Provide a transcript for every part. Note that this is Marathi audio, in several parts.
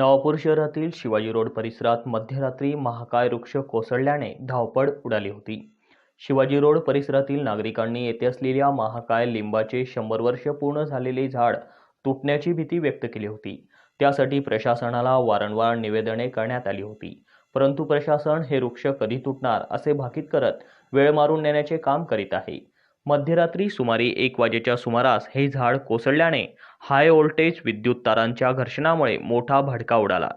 नवापूर शहरातील शिवाजी रोड परिसरात मध्यरात्री महाकाय वृक्ष कोसळल्याने धावपळ उडाली होती. शिवाजी रोड परिसरातील नागरिकांनी येथे असलेल्या महाकाय लिंबाचे शंभर वर्ष पूर्ण झालेले झाड तुटण्याची भीती व्यक्त केली होती. त्यासाठी प्रशासनाला वारंवार निवेदने करण्यात आली होती. परंतु प्रशासन हे वृक्ष कधी तुटणार असे भाकीत करत वेळ मारून नेण्याचे काम करीत आहे. मध्यरात्री सुमारे एक वाजेच्या सुमारास हे झाड कोसळल्याने हाय व्होल्टेज विद्युत तारांच्या घर्षणामुळे मोठा भडका उडाला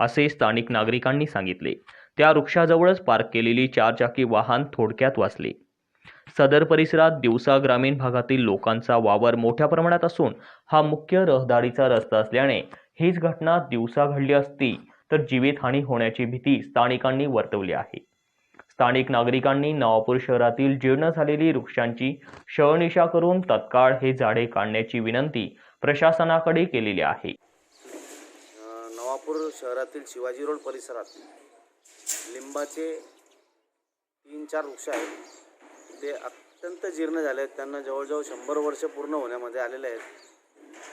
असे स्थानिक नागरिकांनी सांगितले. त्या वृक्षाजवळच पार्क केलेली चारचाकी वाहन थोडक्यात वाचले. सदर परिसरात दिवसा ग्रामीण भागातील लोकांचा वावर मोठ्या प्रमाणात असून हा मुख्य रहदारीचा रस्ता असल्याने हीच घटना दिवसा घडली असती तर जीवितहानी होण्याची भीती स्थानिकांनी वर्तवली आहे. स्थानिक नागरिकांनी नवापूर शहरातील जीर्ण झालेली वृक्षांची शहनिशा करून तत्काळ हे झाडे काढण्याची विनंती प्रशासनाकडे केलेली आहे. नवापूर शहरातील शिवाजी रोड परिसरात लिंबाचे तीन चार वृक्ष आहेत. ते अत्यंत जीर्ण झाले आहेत त्यांना जवळजवळ शंभर वर्ष पूर्ण होण्यामध्ये आलेले आहेत.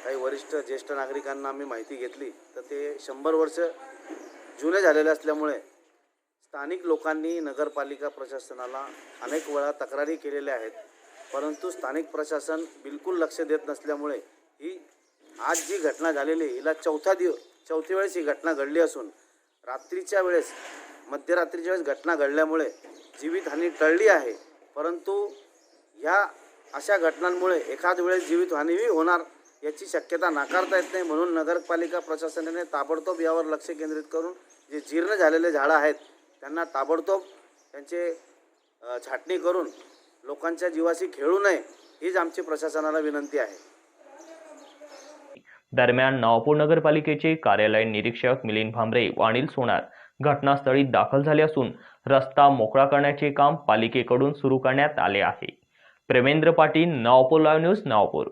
काही वरिष्ठ ज्येष्ठ नागरिकांना आम्ही माहिती घेतली. तर ते शंभर वर्ष जुने झालेले असल्यामुळे स्थानिक लोकांनी नगरपालिका प्रशासनाला अनेक वेळा तक्रारी केलेल्या आहेत परंतु स्थानिक प्रशासन बिलकुल लक्ष देत नसल्यामुळे ही आज जी घटना झालेली हिला चौथा दिव चौथी वेळेस ही घटना घडली असून रात्रीच्या वेळेस मध्यरात्रीच्या वेळेस घटना घडल्यामुळे जीवितहानी टळली आहे. परंतु ह्या अशा घटनांमुळे एखाद वेळेस जीवितहानीही होणार याची शक्यता नाकारता येत नाही म्हणून नगरपालिका प्रशासनाने ताबडतोब यावर लक्ष केंद्रित करून जे जीर्ण झालेले झाडं आहेत त्यांना ताबडतोब त्यांचे छाटणी करून लोकांच्या जीवाशी खेळू नये हीच आमची प्रशासनाला विनंती आहे. दरम्यान नवापूर नगरपालिकेचे कार्यालय निरीक्षक मिलिंद भांबरे व अनिल सोनार घटनास्थळी दाखल झाले असून रस्ता मोकळा करण्याचे काम पालिकेकडून सुरू करण्यात आले आहे. Premendra Patil Navapur live news Navapur